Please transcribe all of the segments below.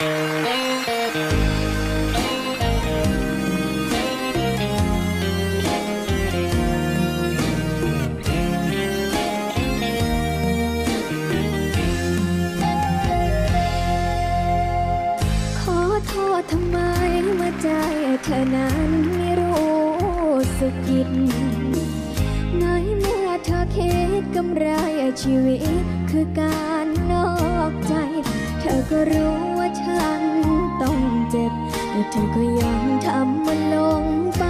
ขอโทษทำไมเมื่อใจเธอนั้นไม่รู้สึกผิดในเมื่อเธอคิดกำไรชีวิต คือการนอกใจ เธอก็รู้ เธอก็ยังทำมันลงไป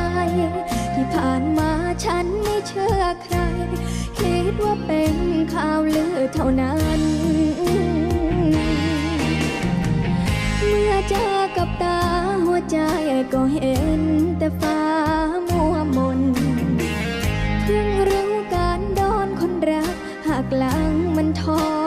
ที่ผ่านมาฉันไม่เชื่อใคร คิดว่าเป็นข่าวลือเท่านั้น เมื่อเจอกับตาหัวใจก็เห็นแต่ฟ้ามัวมนเพิ่งรู้การโดนคนรักหากหลังมันทร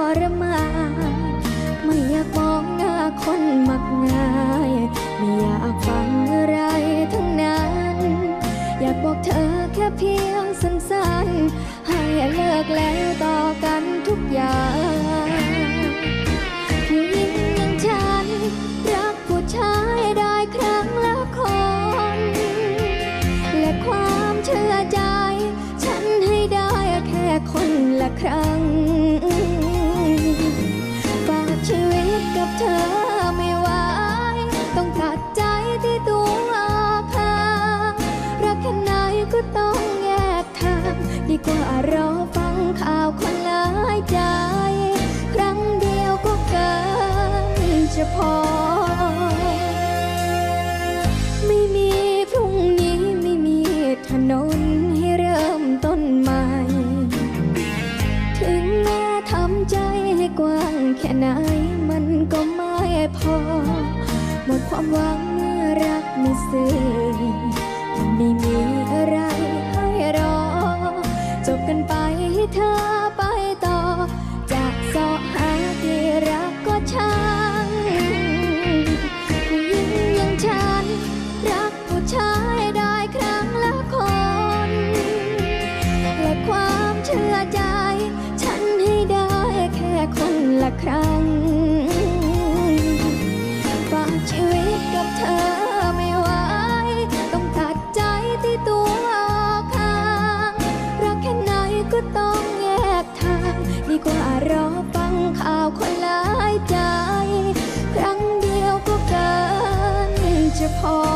กว่ารอฟังข่าวคนหลายใจ ครั้งเดียวก็เกินจะพอ ไม่มีพรุ่งนี้ไม่มีถนนให้เริ่มต้นใหม่ ถึงแม้ทำใจให้กว้างแค่ไหนมันก็ไม่พอ หมดความหวังเมื่อรักไม่ซื่อยังไม่มีอะไร กันไปให้เธอไปต่อ จะเสาะหาที่รักก็ช่างผู้หญิงอย่างฉัน รักผู้ชายได้ครั้งละคน และความเชื่อใจ ฉันให้ได้แค่คนละครั้งฝากชีวิตกับเธอ ก็ต้องแยกทาง ดีกว่ารอฟังข่าวคนหลายใจ ครั้งเดียวก็เกินจะพอ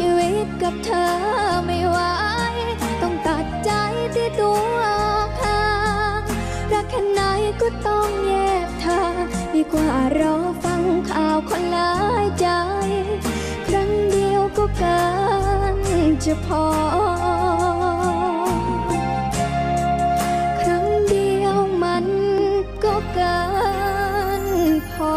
ชีวิตกับเธอไม่ไหวต้องตัดใจที่ตัวทางรักแค่ไหนก็ต้องแยกทางดีกว่ารอฟังข่าวคนหลายใจ ครั้งเดียวก็เกินจะพอ ครั้งเดียวมันก็เกินพอ